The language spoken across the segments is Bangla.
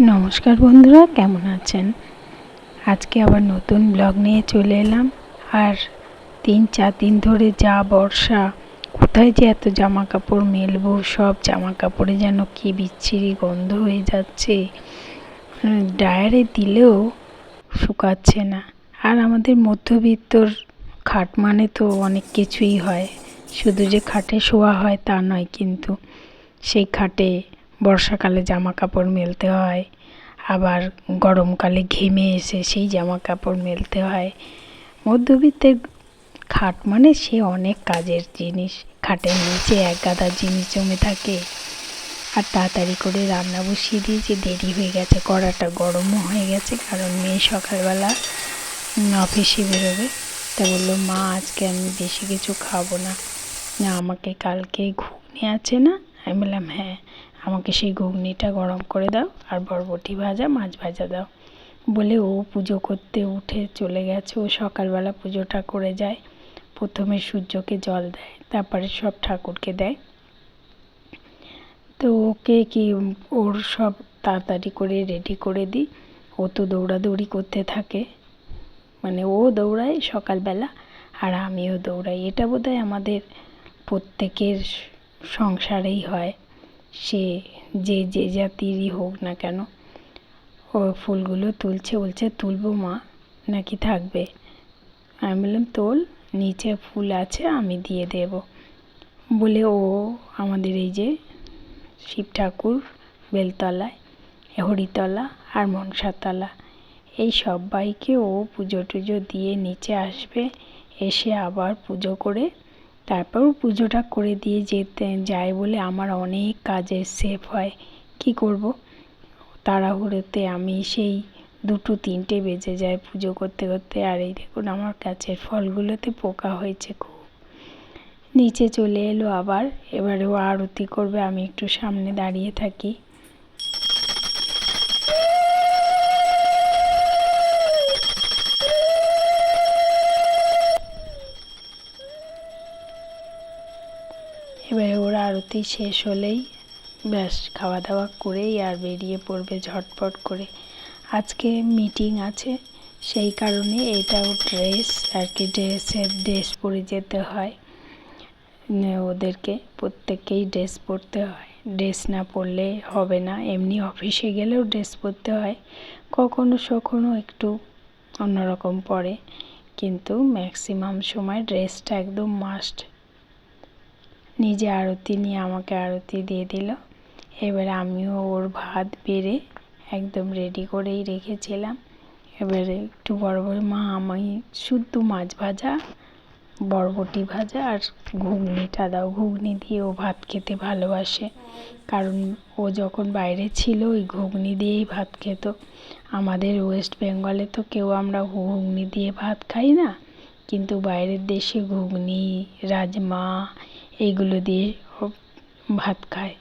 নমস্কার বন্ধুরা, কেমন আছেন? আজকে আবার নতুন ব্লগ নিয়ে চলে এলাম। আর তিন, চার দিন ধরে যা বর্ষা, কোথায় যে এত জামা কাপড় মেলবো, সব জামা কাপড়ে যেন কি বিচ্ছিরি গন্ধ হয়ে যাচ্ছে। ডায়ারে দিলেও শুকাচ্ছে না। আর আমাদের মধ্যবিত্তর খাট মানে তো অনেক কিছুই হয়। শুধু যে খাটে শোয়া হয় তা নয় কিন্তু, সেই খাটে বর্ষাকালে জামা কাপড় মেলতে হয়, আবার গরমকালে ঘেমে এসে সেই জামা কাপড় মেলতে হয়। মধ্যবিত্তের খাট মানে সে অনেক কাজের জিনিস, খাটের নিচে এক গাদা জিনিস জমে থাকে। আর তাড়াতাড়ি করে রান্না বসিয়ে দিয়েছি দেরি হয়ে গেছে, কড়াটা গরমও হয়ে গেছে, কারণ মেয়ে সকালবেলা অফিসে বেরোবে। তা বলল, মা, আজকে আমি বেশি কিছু খাব না। না, আমাকে কালকে ঘুগনি আছে না আমি বললাম হ্যাঁ আমাকে সেই ঘুগনিটা গরম করে দাও আর বরবটি ভাজা, মাছ ভাজা দাও। বলে ও পুজো করতে উঠে চলে গেছে। ও সকালবেলা পুজোটা করে যায়। প্রথমে সূর্যকে জল দেয়, তারপরে সব ঠাকুরকে দেয়। তো ওকে কি ওর সব তাড়াতাড়ি করে রেডি করে দিই। ও তো দৌড়াদৌড়ি করতে থাকে। মানে ও দৌড়ায় সকালবেলা আর আমিও দৌড়াই। এটা বোধহয় আমাদের প্রত্যেকের সংসারেই হয়। সে যে যে জাতিরই হোক না কেন, ও ফুলগুলো তুলছে, বলছে, তুলবো মা, নাকি থাকবে? আমি বললাম, তোল, নিচে ফুল আছে, আমি দিয়ে দেব। বলে ও আমাদের এই যে শিব ঠাকুর বেলতলায় হরিতলা আর মনসাতলা, এই সবাইকে ও পুজো টুজো দিয়ে নিচে আসবে, এসে আবার পুজো করে তারপর পুজোটা করে দিয়ে যেতে যায় বলে আমার অনেক কাজের সেভ হয়। কি করব? তাড়াহুড়োতে আমি সেই দুটো তিনটে বেজে যায় পুজো করতে করতে। আর এই দেখুন আমার গাছের ফলগুলোতে পোকা হয়েছে খুব। নিচে চলে এলো আবার। এবারে ও আরতি করবে, আমি একটু সামনে দাঁড়িয়ে থাকি। আরতি শেষ হলেই ব্যাস খাওয়া দাওয়া করেই আর বেরিয়ে পড়বে ঝটপট করে। আজকে মিটিং আছে, সেই কারণে এটাও ড্রেস আর কি ড্রেসের ড্রেস পরে যেতে হয়। ওদেরকে প্রত্যেককেই ড্রেস পরতে হয়। ড্রেস না পরলে হবে না। এমনি অফিসে গেলেও ড্রেস পরতে হয়। কখনো সখনো একটু অন্যরকম পরে। কিন্তু ম্যাক্সিমাম সময় ড্রেসটা একদম মাস্ট নিজে আরতি নিয়ে আমাকে আরতি দিয়ে দিল। এবারে আমিও ওর ভাত বেড়ে একদম রেডি করেই রেখেছিলাম। এবারে একটু বড় বড়, মা আমি শুদ্ধ মাছ ভাজা, বরবটি ভাজা আর ঘুগনিটা দাও। ঘুগনি দিয়ে ও ভাত খেতে ভালোবাসে। কারণ ও যখন বাইরে ছিল, ওই ঘুগনি দিয়েই ভাত খেত। আমাদের ওয়েস্ট বেঙ্গলে তো কেউ আমরা ঘুগনি দিয়ে ভাত খাই না। কিন্তু বাইরের দেশে ঘুগনি, রাজমা এইগুলো দিয়ে ও ভাত খায়।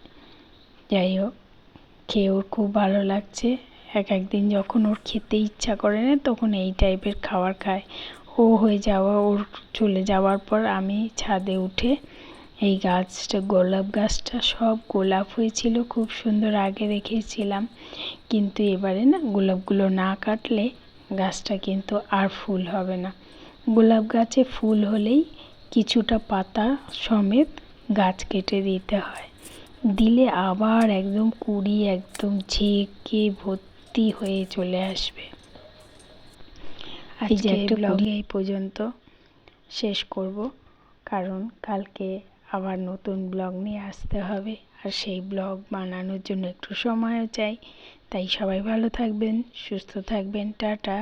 যাই হোক, খেয়ে ওর খুব ভালো লাগছে। এক একদিন যখন ওর খেতে ইচ্ছা করে না, তখন এই টাইপের খাবার খায়। ও হয়ে যাওয়া, ওর চলে যাওয়ার পর আমি ছাদে উঠে এই গাছটা, গোলাপ গাছটা সব গোলাপ হয়েছিল, খুব সুন্দর আগে রেখেছিলাম কিন্তু এবারে না, গোলাপগুলো না কাটলে গাছটা কিন্তু আর ফুল হবে না। গোলাপ গাছে ফুল হলেই কিছুটা পাতা সমেত গাছ কেটে দিতে হয়। দিলে আবার একদম কুড়ি একদম ঝেঁকে ভর্তি হয়ে চলে আসবে। যে ব্লগ এই পর্যন্ত। শেষ করব কারণ কালকে আবার নতুন ব্লগ নিয়ে আসতে হবে। আর সেই ব্লগ বানানোর জন্য একটু সময়ও চাই। তাই সবাই ভালো থাকবেন সুস্থ থাকবেন টাটা।